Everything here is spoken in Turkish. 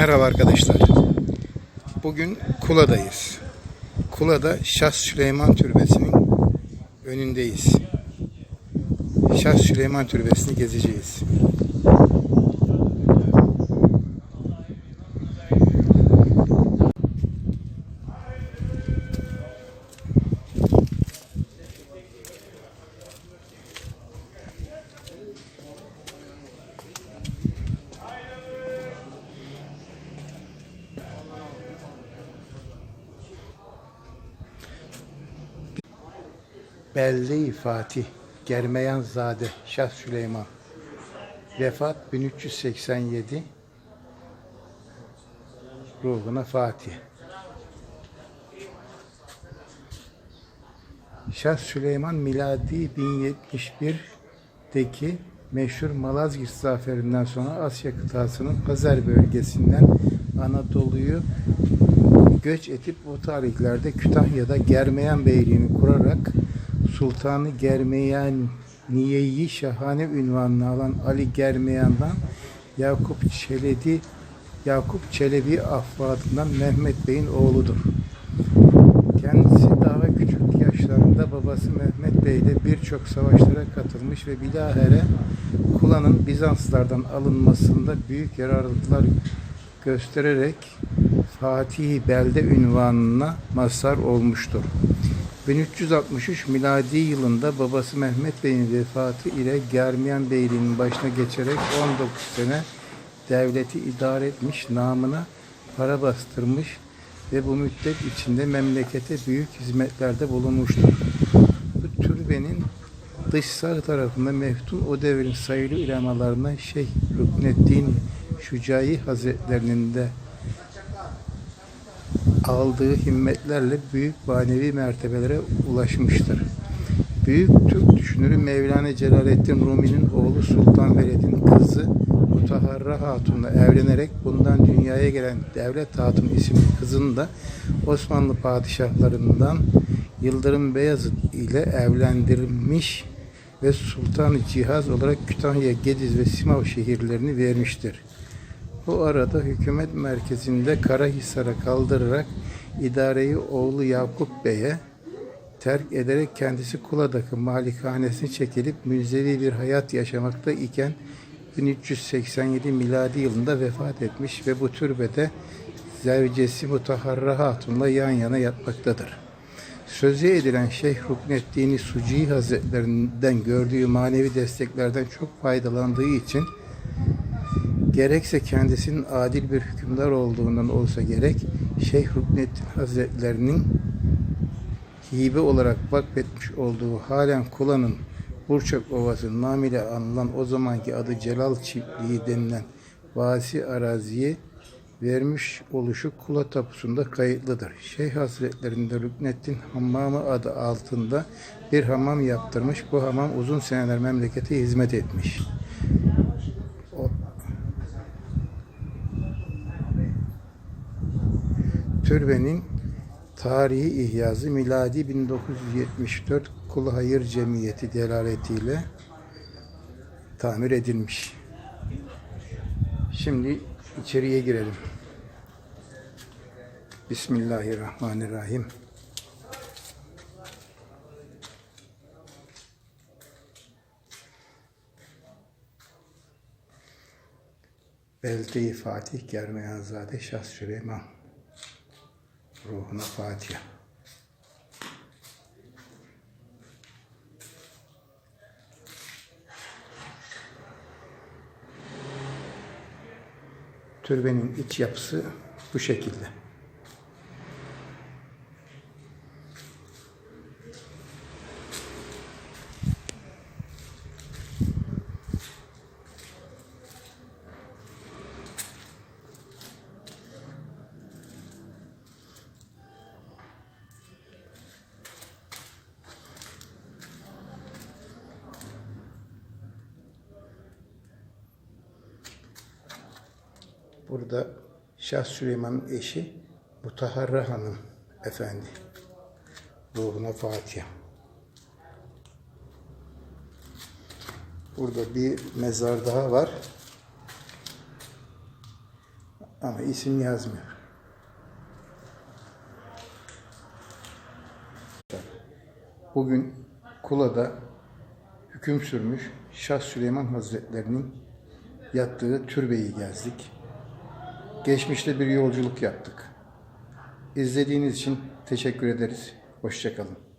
Merhaba arkadaşlar. Bugün Kula'dayız. Kula'da Şah Süleyman Türbesi'nin önündeyiz. Şah Süleyman Türbesi'ni gezeceğiz. Belde-i Fatih, Germeyanzade, Şah Süleyman. Vefat 1387. Ruhuna Fatih. Şah Süleyman miladi 1071'deki meşhur Malazgirt zaferinden sonra Asya kıtasının Hazar bölgesinden Anadolu'yu göç edip o tarihlerde Kütahya'da Germeyan Beyliğini kurarak Sultanı Germeyaniye'yi şahane ünvanını alan Ali Germeyan'dan Yakup Çelebi Yakup Çelebi afadından Mehmet Bey'in oğludur. Kendisi daha küçük yaşlarında babası Mehmet Bey ile birçok savaşlara katılmış ve bilahare Kula'nın Bizanslardan alınmasında büyük yararlılıklar göstererek Fatih Belde ünvanına mazhar olmuştur. 1363 miladi yılında babası Mehmet Bey'in vefatı ile Germiyan Beyliği'nin başına geçerek 19 sene devleti idare etmiş, namına para bastırmış ve bu müddet içinde memlekete büyük hizmetlerde bulunmuştur. Bu türbenin dışsal tarafında meftun o devrin sayılı ulemalarına Şeyh Rükneddin Şucai Hazretlerinin de aldığı himmetlerle büyük manevi mertebelere ulaşmıştır. Büyük Türk düşünürü Mevlana Celaleddin Rumi'nin oğlu Sultan Veled'in kızı Mutaharra Hatun'la evlenerek bundan dünyaya gelen Devlet Hatun isimli kızını da Osmanlı padişahlarından Yıldırım Beyazıt ile evlendirmiş ve Sultan Cihaz olarak Kütahya, Gediz ve Simav şehirlerini vermiştir. Bu arada hükümet merkezinde Karahisar'a kaldırarak idareyi oğlu Yakup Bey'e terk ederek kendisi Kula'daki malikanesine çekilip müzevi bir hayat yaşamakta iken 1387 miladi yılında vefat etmiş ve bu türbede zevcesi Mutaharra Hatun'la yan yana yatmaktadır. Sözü edilen Şeyh Rukneddin Suci Hazretlerinden gördüğü manevi desteklerden çok faydalandığı için gerekse kendisinin adil bir hükümdar olduğundan olsa gerek Şeyh Rukneddin Hazretlerinin hibe olarak vakfetmiş olduğu halen Kula'nın Burçak Ovası namıyla anılan o zamanki adı Celal Çiftliği denilen vasi araziye vermiş oluşu Kula tapusunda kayıtlıdır. Şeyh Hazretlerinde Rükneddin Hammamı adı altında bir hamam yaptırmış. Bu hamam uzun seneler memlekete hizmet etmiş. Türbenin tarihi ihyazı miladi 1974 Kul Hayır Cemiyeti delaletiyle tamir edilmiş. Şimdi içeriye girelim. Bismillahirrahmanirrahim. Belde-i Fatih Germeyanzade Şah Süleyman Ruhuna Fatiha. Türbenin iç yapısı bu şekilde. Burada Şah Süleyman'ın eşi Mutaharra Hanım efendi. Ruhuna Fatiha. Burada bir mezar daha var. Ama isim yazmıyor. Bugün Kula'da hüküm sürmüş Şah Süleyman Hazretlerinin yattığı türbeyi gezdik. Geçmişte bir yolculuk yaptık. İzlediğiniz için teşekkür ederiz. Hoşçakalın.